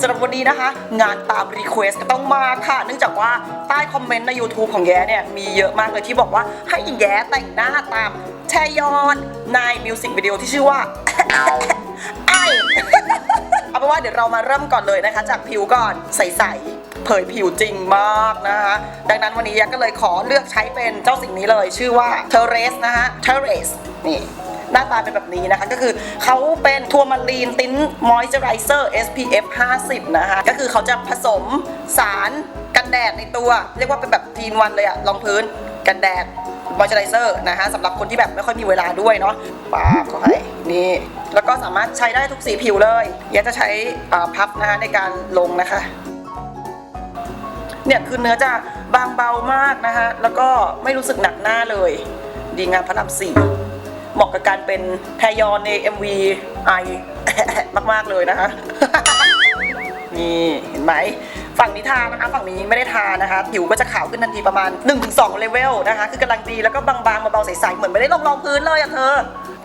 สำหรับวันนี้นะคะ งานตามรีเควสก็ต้องมาค่ะ เนื่องจากว่าใต้คอมเมนต์ใน YouTube ของแย้เนี่ย มีเยอะมากเลยที่บอกว่าให้หญิงแย้แต่งหน้าตามแชยอนในมิวสิกวิดีโอที่ชื่อว่าไอเอาเป็นว่าเดี๋ยวเรามาเริ่มก่อนเลยนะคะ จากผิวก่อนใสๆเผยผิวจริงมากนะคะดังนั้นวันนี้ยักษ์ก็เลยขอเลือกใช้เป็นเจ้าสิ่งนี้เลย ชื่อว่า t e r r a c e นะคะ t e r r a c e นี่ หน้าตาเป็นแบบนี้นะคะ ก็คือเขาเป็นทัวร์มารีนติ้นมอยเจอไรเซอร์ SPF 50 นะคะ ก็คือเขาจะผสมสารกันแดดในตัว เรียกว่าเป็นแบบทีนวันเลยอะรองพื้นกันแดดมอยเจอไรเซอร์นะคะสำหรับคนที่แบบไม่ค่อยมีเวลาด้วยเนาะปาเข้าไปนี่แล้วก็สามารถใช้ได้ทุกสีผิวเลยอยากจะใช้อ่าพับนะคะในการลงนะคะเนี่ยคือเนื้อจะบางเบามากนะคะแล้วก็ไม่รู้สึกหนักหน้าเลย ดีงามพระรามสี่ เหมาะกับการเป็นแทยอนใน MV ไอมาก ๆ เลยนะคะ นี่เห็นไหมฝั่งนี้ทานะคะฝั่งนี้ไม่ได้ทานะคะผิวก็จะขาวขึ้นทันทีประมาณ 1-2เลเวลนะคะ คือกำลังดีแล้วก็บางๆเบาๆใสๆเหมือนไม่ได้ลงรองพื้นเลยอะเธอ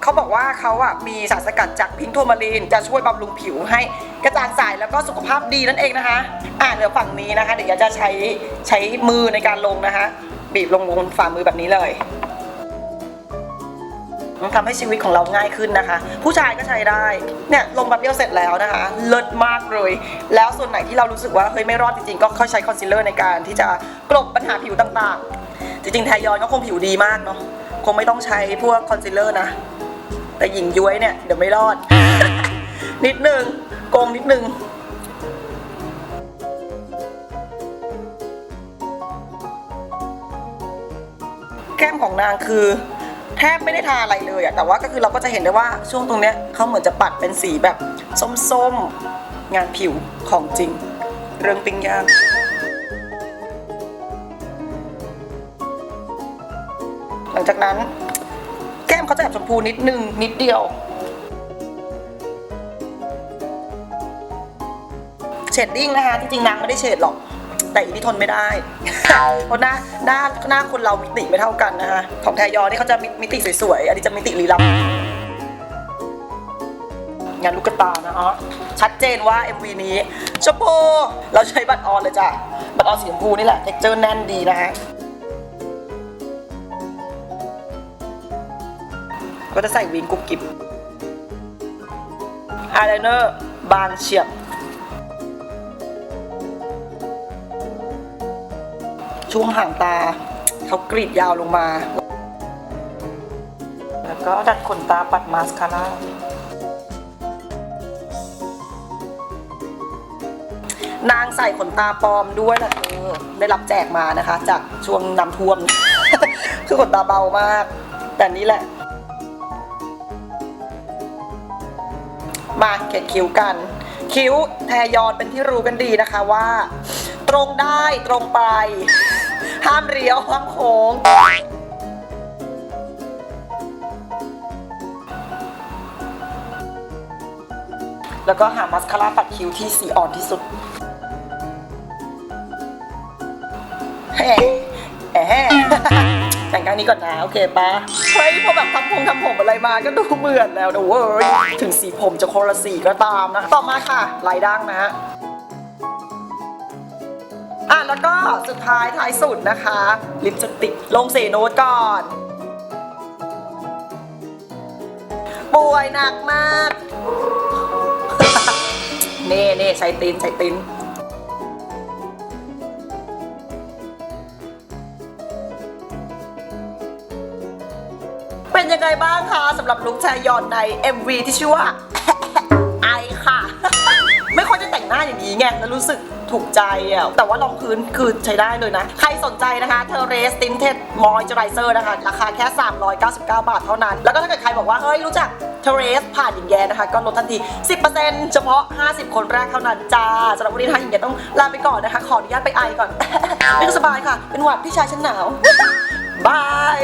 เขาบอกว่าเขาอะมีสารสกัดจากพิงค์โทมารีนจะช่วยบำรุงผิวให้กระจ่างใสแล้วก็สุขภาพดีนั่นเองนะคะอ่าเดี๋ยวฝั่งนี้นะคะ เดี๋ยวจะใช้ใช้มือในการลงนะคะ บีบลงบนฝ่ามือแบบนี้เลย มันทำให้ชีวิตของเราง่ายขึ้นนะคะ ผู้ชายก็ใช้ได้เนี่ยลงแบบเดียวเสร็จแล้วนะคะ เลิศมากเลย แล้วส่วนไหนที่เรารู้สึกว่าเฮ้ยไม่รอดจริงๆก็ค่อยใช้คอนซีลเลอร์ในการที่จะกลบปัญหาผิวต่างๆ จริงๆแทยอนก็คงผิวดีมากเนาะคงไม่ต้องใช้พวกคอนซีลเลอร์นะ แต่หญิงย้วยเนี่ยเดี๋ยวไม่รอด นิดนึงโกงนิดนึงแก้มของนางคือ ทบไม่ได้ทาอะไรเลยอะแต่ว่าก็คือเราก็จะเห็นได้ว่าช่วงตรงเนี้ยเขาเหมือนจะปัดเป็นสีแบบส้มๆ งานผิวของจริง เรื่องปิ้งย่างหลังจากนั้นแก้มเขาจะแบบชมพูนิดนึงนิดเดียว เชดดิ้งนะคะ จริงๆนางไม่ได้เฉดหรอก แต่อีนี่ทนไม่ได้ เพราะหน้าหน้าหน้าคนเรามิติไม่เท่ากันนะคะของแทยอนนี่เขาจะมิติสวยๆ อันนี้จะมิติลี้ลับงานลูกตานะฮะชัดเจนว่า MV นี้ชมพูเราใช้บัตรออนเลยจ้ะ บัตรออนสีชมพูนี่แหละเท็กเจอร์แน่นดีนะฮะก็จะใส่วิงกุบกิบอายไลเนอร์บางเฉียบ ช่วงห่างตาเขากรีดยาวลงมา แล้วก็ดัดขนตาปัดมาสคาร่านางใส่ขนตาปลอมด้วยนะเออได้รับแจกมานะคะ จากช่วงน้ำท่วม คือขนตาเบามาก แต่นี่แหละ มาเขียนคิ้วกัน คิ้วแทยอนเป็นที่รู้กันดีนะคะว่า ตรงได้ตรงไป ห้ามเลี้ยวห้ามโค้งแล้วก็หามัสคาร่าปัดคิ้วที่สีอ่อนที่สุดแฮ่แฮ่แต่งกางนี้ก่อนนะโอเคปะเฮ้ยพอแบบทำผมทำผมอะไรมาก็ดูเหมือนแล้วนะเว้ย ถึงสีผมจะคนละสีก็ตามนะ ต่อมาค่ะลายดั้งนะฮะ อะแล้วก็สุดท้ายท้ายสุดนะคะ ลิปสติกลงเสโน้ตก่อน ป่วยหนักมาก เน่เน่ใช้ตินใช้ตินเป็นยังไงบ้างคะสำหรับลุคชายอนใน MV ที่ชื่อว่า ไอค่ะ ไม่ค่อยจะแต่งหน้าอย่างนี้ไงแล้วรู้สึก ถูกใจอะแต่ว่ารองพื้นคือใช้ได้เลยนะ ใครสนใจนะคะเทเรสตินเท d มอยเจอไรเซอร์นะคะราคาแค่ 399 บาทเท่านั้น แล้วก็ถ้าเกิดใครบอกว่า เฮ้ย รู้จักเทเรสผ่านหญิงแย้นะคะ ก็ลดทันที 10%เฉพาะ 50 คนแรกเท่านั้นจ้าสำหรับวันนี้ทางหญิงแย้ต้องลาไปก่อนนะคะ ขออนุญาตไปไอก่อนไม่ก็สบายค่ะ เป็นหวัดพี่ชายฉันหนาวบาย